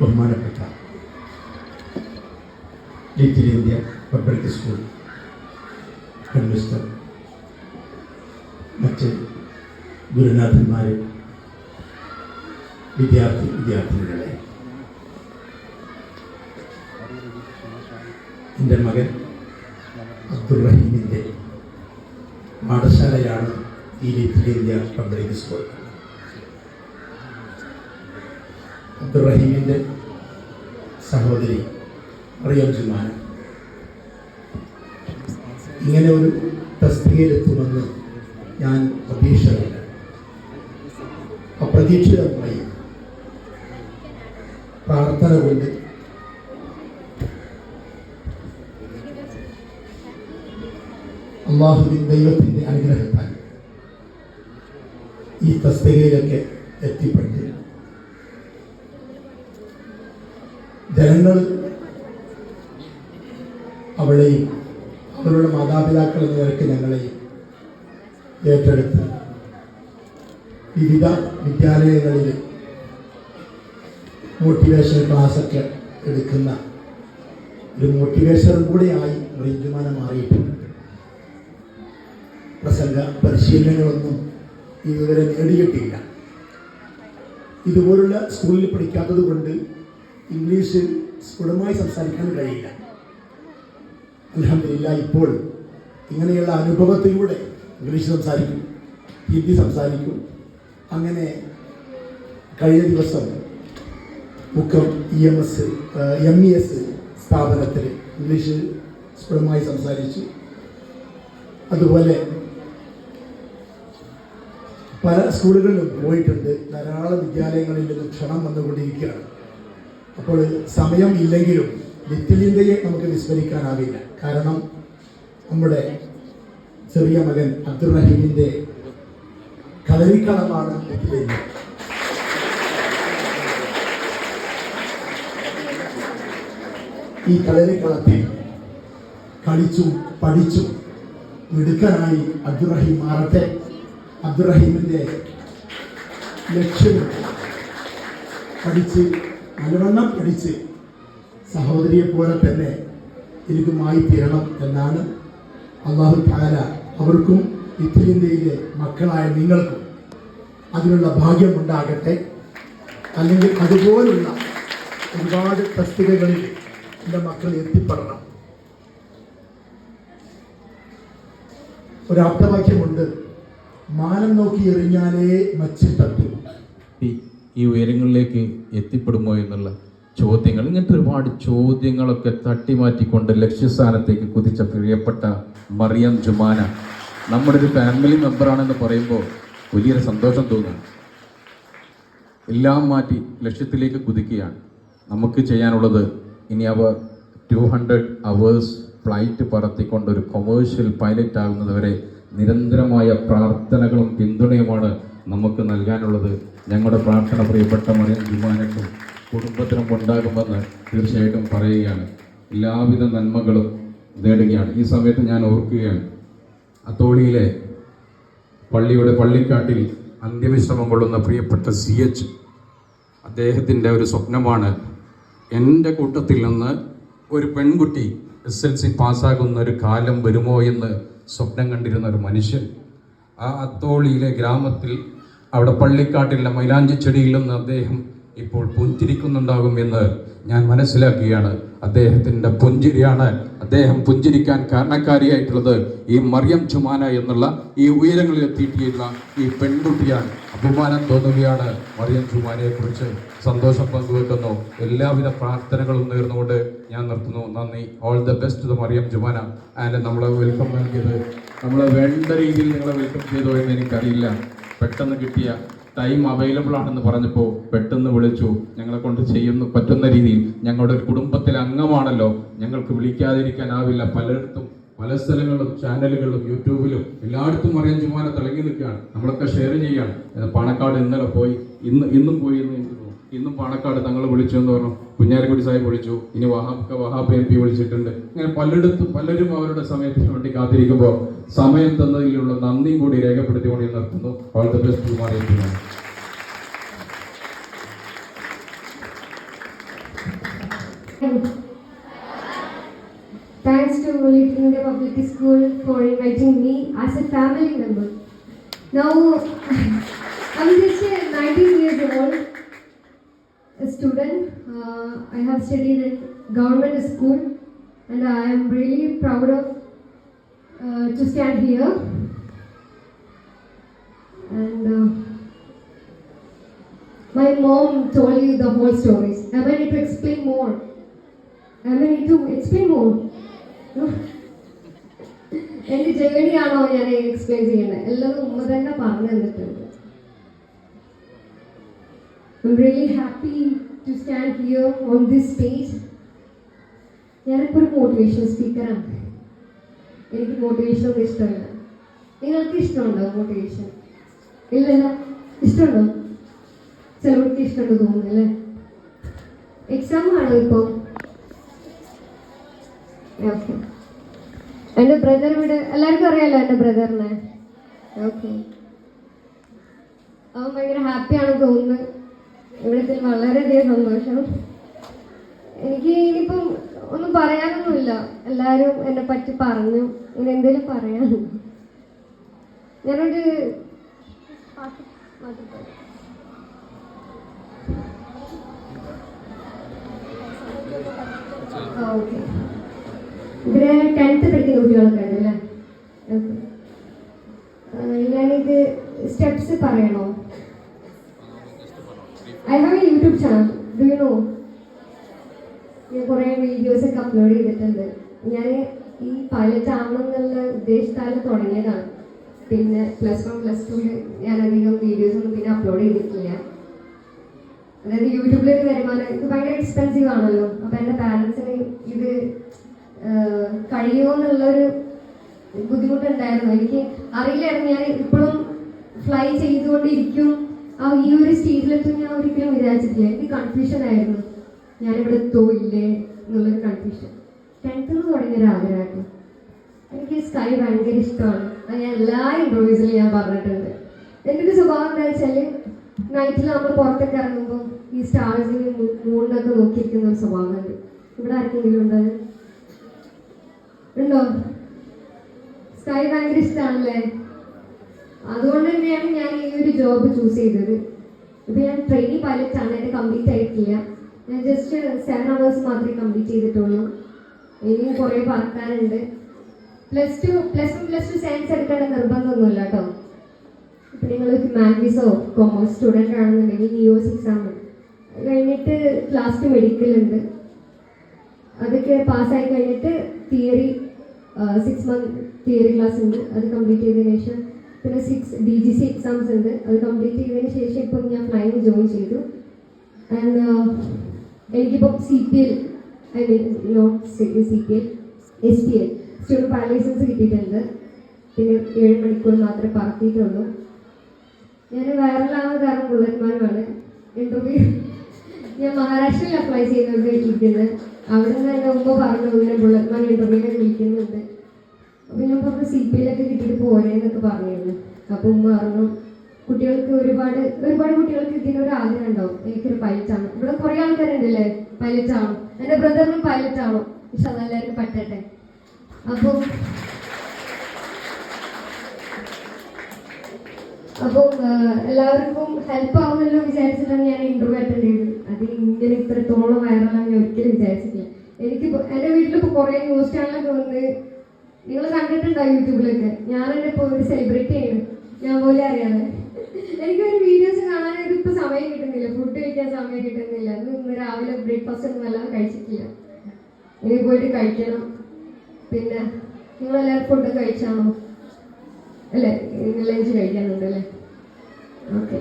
ബഹുമാനപ്പെട്ട little India public school headmistress മറ്റ് ഗുരുനാഥന്മാർ വിദ്യാർത്ഥി വിദ്യാർത്ഥിനികളെ. എന്റെ മകൻ അബ്ദുറഹീമിന്റെ പാഠശാലയാണ് ഈ ലിറ്റിൽ ഇന്ത്യ പബ്ലിക് സ്കൂൾ. അബ്ദുറഹീമിന്റെ സഹോദരി റിയം ജുമാന. ഇങ്ങനെ ഒരു തസ്തികയിലെത്തുമെന്ന് ഞാൻ പ്രതീക്ഷയില്ല. അപ്രതീക്ഷിതമായി പ്രാർത്ഥന കൊണ്ട് അള്ളാഹുവിൻ ദൈവത്തിന്റെ അനുഗ്രഹത്താൽ ഈ തസ്തികയിലൊക്കെ എത്തിപ്പെട്ട് ജനങ്ങൾ അവളെയും അവരുടെ മാതാപിതാക്കൾ എന്ന നിരക്ക് ഞങ്ങളെയും ഏറ്റെടുത്ത്. വിവിധ വിദ്യാലയങ്ങളിൽ മോട്ടിവേഷൻ ക്ലാസ്സൊക്കെ എടുക്കുന്ന ഒരു മോട്ടിവേഷനും കൂടെയായി റേഞ്ചുമാനം മാറിയിട്ടുണ്ട്. പ്രസംഗ പരിശീലനങ്ങളൊന്നും ഇതുവരെ നേടിയിട്ടില്ല. ഇതുപോലുള്ള സ്കൂളിൽ പഠിക്കാത്തത് കൊണ്ട് ഇംഗ്ലീഷ് സ്ഫുടമായി സംസാരിക്കാൻ കഴിയില്ല. അലഹമില്ല ഇപ്പോൾ ഇങ്ങനെയുള്ള അനുഭവത്തിലൂടെ ഇംഗ്ലീഷ് സംസാരിക്കും ഹിന്ദി സംസാരിക്കും. അങ്ങനെ കഴിഞ്ഞ ദിവസം Mukkam E M S M E S സ്ഥാപനത്തിൽ ഇംഗ്ലീഷ് സ്ഫുടമായി സംസാരിച്ചു. അതുപോലെ പല സ്കൂളുകളിലും പോയിട്ടുണ്ട്. ധാരാളം വിദ്യാലയങ്ങളിൽ നിന്ന് ക്ഷണം വന്നുകൊണ്ടിരിക്കുകയാണ്. അപ്പോൾ സമയം ഇല്ലെങ്കിലും നിത്യചിന്തയെ നമുക്ക് വിസ്മരിക്കാനാവില്ല. കാരണം നമ്മുടെ ചെറിയ മകൻ അബ്ദുറഹീമിന്റെ കളരിക്കളമാണ് നിത്യചിന്ത ഈ കളരിക്കളത്തിൽ കളിച്ചും പഠിച്ചും മിടുക്കനായി അബ്ദുറഹീം മാറട്ടെ. അബ്ദുറഹീമിന്റെ ലക്ഷ്യം പഠിച്ച് നല്ലവണ്ണം പഠിച്ച് സഹോദരിയെ പോലെ തന്നെ എനിക്കുമായി തീരണം എന്നാണ് അള്ളാഹു താര അവർക്കും ഇറ്റലിന്റെയിലെ മക്കളായ നിങ്ങൾക്കും അതിനുള്ള ഭാഗ്യം ഉണ്ടാകട്ടെ അല്ലെങ്കിൽ അതുപോലുള്ള ഒരുപാട് തസ്തികകളിൽ എന്റെ മക്കൾ എത്തിപ്പെടണം. ഒരാപ്തവാക്യമുണ്ട് മാനം നോക്കി എറിഞ്ഞാലേ മച്ചിൽ ഈ- ഉയരങ്ങളിലേക്ക് എത്തിപ്പെടുമോ എന്നുള്ള ചോദ്യങ്ങൾ ഇങ്ങനത്തെ ഒരുപാട് ചോദ്യങ്ങളൊക്കെ തട്ടിമാറ്റിക്കൊണ്ട് ലക്ഷ്യസ്ഥാനത്തേക്ക് കുതിച്ച പ്രിയപ്പെട്ട മറിയം ജുമാന. നമ്മുടെ ഒരു ഫാമിലി മെമ്പറാണെന്ന് പറയുമ്പോൾ വലിയൊരു സന്തോഷം തോന്നുന്നു എല്ലാം മാറ്റി ലക്ഷ്യത്തിലേക്ക് കുതിക്കുകയാണ്. നമുക്ക് ചെയ്യാനുള്ളത് ഇനി അവർ ടു ഹൺഡ്രഡ് അവേഴ്സ് ഫ്ലൈറ്റ് പറത്തിക്കൊണ്ട് ഒരു കൊമേഴ്ഷ്യൽ പൈലറ്റ് ആകുന്നതുവരെ നിരന്തരമായ പ്രാർത്ഥനകളും പിന്തുണയുമാണ് നമുക്ക് നൽകാനുള്ളത്. ഞങ്ങളുടെ പ്രാർത്ഥന പ്രിയപ്പെട്ട മറിയം ജുമാനക്കും കുടുംബത്തിനും ഉണ്ടാകുമെന്ന് തീർച്ചയായിട്ടും പറയുകയാണ്. എല്ലാവിധ നന്മകളും നേടുകയാണ്. ഈ സമയത്ത് ഞാൻ ഓർക്കുകയാണ് അത്തോളിയിലെ പള്ളിയുടെ പള്ളിക്കാട്ടിൽ അന്ത്യവിശ്രമം കൊള്ളുന്ന പ്രിയപ്പെട്ട സി എച്ച് അദ്ദേഹത്തിന്റെ ഒരു സ്വപ്നമാണ്. എന്റെ കൂട്ടത്തിൽ നിന്ന് ഒരു പെൺകുട്ടി എസ് എൽ സി പാസ്സാകുന്ന ഒരു കാലം വരുമോ എന്ന് സ്വപ്നം കണ്ടിരുന്ന ഒരു മനുഷ്യൻ ആ അത്തോളിയിലെ ഗ്രാമത്തിൽ അവിടെ പള്ളിക്കാട്ടിലെ മൈലാഞ്ചി ചെടിയിലും അദ്ദേഹം ഇപ്പോൾ പുഞ്ചിരിക്കുന്നുണ്ടാകും എന്ന് ഞാൻ മനസ്സിലാക്കുകയാണ്. അദ്ദേഹത്തിന്റെ പുഞ്ചിരിയാണ് അദ്ദേഹം പുഞ്ചിരിക്കാൻ കാരണക്കാരിയായിട്ടുള്ളത് ഈ മറിയം ചുമാന എന്നുള്ള ഈ ഉയരങ്ങളിൽ എത്തിയിട്ടുള്ള ഈ പെൺകുട്ടിയാണ്. അഭിമാനം തോന്നുകയാണ് മറിയം ചുമാനയെ കുറിച്ച് സന്തോഷം പങ്കുവെക്കുന്നു. എല്ലാവിധ പ്രാർത്ഥനകളും നേർന്നുകൊണ്ട് ഞാൻ നിർത്തുന്നു. നന്ദി. All the best the Mariyam Jumana. And നമ്മളെ വെൽക്കം നൽകിയത്. നമ്മളെ വേണ്ട രീതിയിൽ നിങ്ങളെ വെൽക്കം ചെയ്തോ എന്ന് എനിക്കറിയില്ല. പെട്ടെന്ന് കിട്ടിയ ടൈം അവൈലബിൾ ആണെന്ന് പറഞ്ഞപ്പോൾ പെട്ടെന്ന് വിളിച്ചു. ഞങ്ങളെ കൊണ്ട് ചെയ്യുന്ന പറ്റുന്ന രീതിയിൽ ഞങ്ങളുടെ ഒരു കുടുംബത്തിലെ അംഗമാണല്ലോ. ഞങ്ങൾക്ക് വിളിക്കാതിരിക്കാനാവില്ല. പലയിടത്തും പല സ്ഥലങ്ങളിലും ചാനലുകളിലും യൂട്യൂബിലും എല്ലായിടത്തും അറിയാൻ ചുമ്മാനെ തിളങ്ങി നിൽക്കുകയാണ്. നമ്മളൊക്കെ ഷെയർ ചെയ്യാണ് ഏ, പാണക്കാട് ഇന്നലെ പോയി. ഇന്ന് ഇന്നും പോയി തോന്നുന്നു ഇന്നും പാണക്കാട് തങ്ങൾ വിളിച്ചു എന്ന് പറഞ്ഞു. കുഞ്ഞാലിക്കുടി സാഹിബ് വിളിച്ചു. ഇനി വഹാബ് വഹാബ് എം പി വിളിച്ചിട്ടുണ്ട്. ഇങ്ങനെ പലയിടത്തും പലരും അവരുടെ സമയത്തിന് വേണ്ടി കാത്തിരിക്കുമ്പോൾ സമയം തന്നതിലുള്ള നന്ദിയും കൂടി രേഖപ്പെടുത്തിക്കൊണ്ട് നിർത്തുന്നു. All best Thanks to India Public School for inviting me as a family member. Now, I'm just 19 years old, a student. Uh, I have studied in government school, and I am really proud of uh, to stand here. And uh, my mom told you the whole stories. Am I need to explain more? Am I need to explain more? No? എന്റെ ജേണിയാണോ ഞാൻ explain ചെയ്യുന്നത് എല്ലാതും ഉമ്മ തന്നെ പറഞ്ഞു തന്നിട്ടുണ്ട് I'm really happy to stand here on this stage. ഞാനിപ്പോൾ ഒരു മോട്ടിവേഷൻ സ്പീക്കറാണ് എനിക്ക് മോട്ടിവേഷൻ ഒന്നും ഇഷ്ടമല്ല. നിങ്ങൾക്ക് ഇഷ്ടമുണ്ടോ മോട്ടിവേഷൻ ഇല്ലല്ല. ഇഷ്ടമുണ്ടോ? ചിലവർക്ക് ഇഷ്ടമുണ്ട് തോന്നുന്നു അല്ലേ? എക്സാം ആണോ ഇപ്പോൾ ഓക്കെ എന്റെ ബ്രദർ ഇവിടെ എല്ലാവർക്കും അറിയാലോ എന്റെ ബ്രദറിനെ ഓക്കെ അവൻ ഭയങ്കര ഹാപ്പിയാണെന്ന് തോന്നുന്നത് ഇവിടത്തിൽ വളരെയധികം സന്തോഷം. എനിക്ക് ഇനിയിപ്പം ഒന്നും പറയാനൊന്നുമില്ല. എല്ലാവരും എന്നെ പറ്റി പറഞ്ഞു. ഇനി എന്തെങ്കിലും പറയാൻ. ഞാനൊരു പാട്ട് ടെൻത്ത് പഠിക്കുന്ന കുട്ടികളൊക്കെ ഉണ്ടല്ലേ? ഞാനിത് സ്റ്റെപ്സ് പറയണോ I have a YouTube channel do you know ഞാൻ കുറേ വീഡിയോസ് ചെയ്തിട്ടുണ്ട്. ഞാൻ ഈ പൈലറ്റ് ഗ്രാമങ്ങളിൽ ഉദ്ദേശത്താൽ തുടങ്ങിയതാണ്. പിന്നെ പ്ലസ് വൺ പ്ലസ് ടുവിൽ ഞാൻ അധികം വീഡിയോസ് ഒന്നും പിന്നെ അപ്ലോഡ് ചെയ്തിട്ടില്ല. അതായത് യൂട്യൂബിലൊരു വരുമാനം ഇത് ഭയങ്കര എക്സ്പെൻസീവ് ആണല്ലോ. അപ്പം എന്റെ പാരൻസിന് ഇത് കഴിയുമോ എന്നുള്ളൊരു ബുദ്ധിമുട്ടുണ്ടായിരുന്നു. എനിക്ക് അറിയില്ലായിരുന്നു. ഞാൻ ഇപ്പോഴും ഫ്ലൈ ചെയ്തുകൊണ്ടിരിക്കും. ആ ഈ ഒരു സ്റ്റേജിലെത്തും ഞാൻ ഒരിക്കലും വിചാരിച്ചിട്ടില്ല. എനിക്ക് കൺഫ്യൂഷൻ ആയിരുന്നു. ഞാനിവിടെ എത്തുമോ ഇല്ലേ? എന്നുള്ളൊരു കൺഫ്യൂഷൻ ടെൻത്തിൽ തുടങ്ങിയ ഒരു ആഗ്രഹമായിരുന്നു. എനിക്ക് സ്കൈ ഭയങ്കര ഇഷ്ടമാണ്. അത് ഞാൻ എല്ലാ ഇന്റർവ്യൂസിലും ഞാൻ പറഞ്ഞിട്ടുണ്ട്. എന്റെ ഒരു സ്വഭാവം എന്താ വെച്ചാൽ നൈറ്റിൽ നമ്മൾ പുറത്തൊക്കെ ഇറങ്ങുമ്പോൾ ഈ സ്റ്റാർസിന് മൂണിനൊക്കെ നോക്കിയിരിക്കുന്ന ഒരു സ്വഭാവമുണ്ട്. ഇവിടെ ആർക്കെങ്കിലും ഉണ്ടോ? അത്? ഉണ്ടോ? സ്കൈ ഭയങ്കര ഇഷ്ടമാണല്ലേ അതുകൊണ്ട് തന്നെയാണ് ഞാൻ ഈ ഒരു ജോബ് ചൂസ് ചെയ്തത്. ഇപ്പം ഞാൻ ട്രെയിനിങ് പൈലറ്റ് ആണ്. എന്റെ കംപ്ലീറ്റ് ആയിട്ടില്ല. ഞാൻ ജസ്റ്റ് സെവൻ അവേഴ്സ് മാത്രമേ കംപ്ലീറ്റ് ചെയ്തിട്ടുള്ളൂ. ഇനിയും കുറേ പറക്കാനുണ്ട് plus two plus one plus two science എടുക്കേണ്ട നിർബന്ധമൊന്നുമില്ല കേട്ടോ. ഇപ്പം നിങ്ങൾ ഹ്യൂമാനിറ്റീസോ കൊമേഴ്സ് സ്റ്റുഡന്റ് ആണെന്നുണ്ടെങ്കിൽ നിയോസ് എക്സാം കഴിഞ്ഞിട്ട് ലാസ്റ്റ് മെഡിക്കൽ ഉണ്ട്. അതൊക്കെ പാസ്സായി കഴിഞ്ഞിട്ട് theory six month theory class ഉണ്ട്. അത് കംപ്ലീറ്റ് ചെയ്തതിന് ശേഷം പിന്നെ six D G C exams ഉണ്ട്. അത് കംപ്ലീറ്റ് ചെയ്തതിന് ശേഷം ഇപ്പം ഞാൻ ഫ്ലൈങ് ജോയിൻ ചെയ്തു. ആൻഡ് എനിക്കിപ്പം സി പി എൽ മീൻ note C L S T license കിട്ടിയിട്ടുണ്ട്. പിന്നെ ഏഴ് മണിക്കൂർ മാത്രമേ പറത്തിയിട്ടുള്ളൂ. ഞാൻ വൈറലാവുന്ന കാരണം ബുള്ളറ്റ്മാനുമാണ് ഇന്റർവ്യൂ ഞാൻ മഹാരാഷ്ട്രയിൽ അപ്ലൈ ചെയ്യുന്നുണ്ട് ഇരിക്കുന്നത് അവിടെ നിന്ന് എന്റെ ഉമ്മ പറഞ്ഞു ഇങ്ങനെ ബുള്ളറ്റ്മാൻ ഇന്റർവ്യൂവിനെ വിളിക്കുന്നുണ്ട്. അപ്പോൾ ഞാൻ പറഞ്ഞു സി പി എല്ലൊക്കെ കിട്ടിയിട്ട് പോരേന്നൊക്കെ പറഞ്ഞിരുന്നു. അപ്പോൾ ഉമ്മ പറഞ്ഞു കുട്ടികൾക്ക് ഒരുപാട് ഒരുപാട് കുട്ടികൾക്ക് ഇതിനൊരു ആഗ്രഹം ഉണ്ടാവും. എനിക്കൊരു പൈലറ്റ് ആണ് ഇവിടെ കുറേ ആൾക്കാരുണ്ടല്ലേ? പൈലറ്റ് ആണോ എന്റെ ബ്രദറിനും പൈലറ്റ് ആണോ? പക്ഷെ അതെല്ലാവർക്കും പറ്റട്ടെ. അപ്പോൾ അപ്പം എല്ലാവർക്കും ഹെൽപ്പ് ആവുമല്ലോ വിചാരിച്ചിട്ടാണ് ഞാൻ ഇന്റർവ്യൂ അറ്റൻഡ് ചെയ്തത് അതിന് ഇങ്ങനെ ഇത്രത്തോളം വൈറലാണെന്ന് ഞാൻ ഒരിക്കലും വിചാരിച്ചിട്ടില്ല. എനിക്ക് എന്റെ വീട്ടിലിപ്പോൾ കുറേ ന്യൂസ് ചാനലൊക്കെ വന്ന് നിങ്ങൾ കണ്ടിട്ടുണ്ടോ യൂട്യൂബിലൊക്കെ ഞാൻ എന്നെ ഇപ്പോൾ ഒരു സെലിബ്രിറ്റി ആണ്. ഞാൻ പോലെ അറിയാതെ. എനിക്കൊരു വീഡിയോസ് കാണാനായിട്ട് ഇപ്പോൾ സമയം കിട്ടുന്നില്ല. ഫുഡ് കഴിക്കാൻ സമയം കിട്ടുന്നില്ല. ഇന്ന് രാവിലെ ബ്രേക്ക്ഫാസ്റ്റ് ഒന്നും എല്ലാം കഴിച്ചിട്ടില്ല. ഇനി പോയിട്ട് കഴിക്കണം. പിന്നെ നിങ്ങളെല്ലാവരും ഫുഡ് കഴിച്ചാണോ? അല്ലേ ലഞ്ച് കഴിക്കാനുണ്ട് അല്ലേ? ഓക്കെ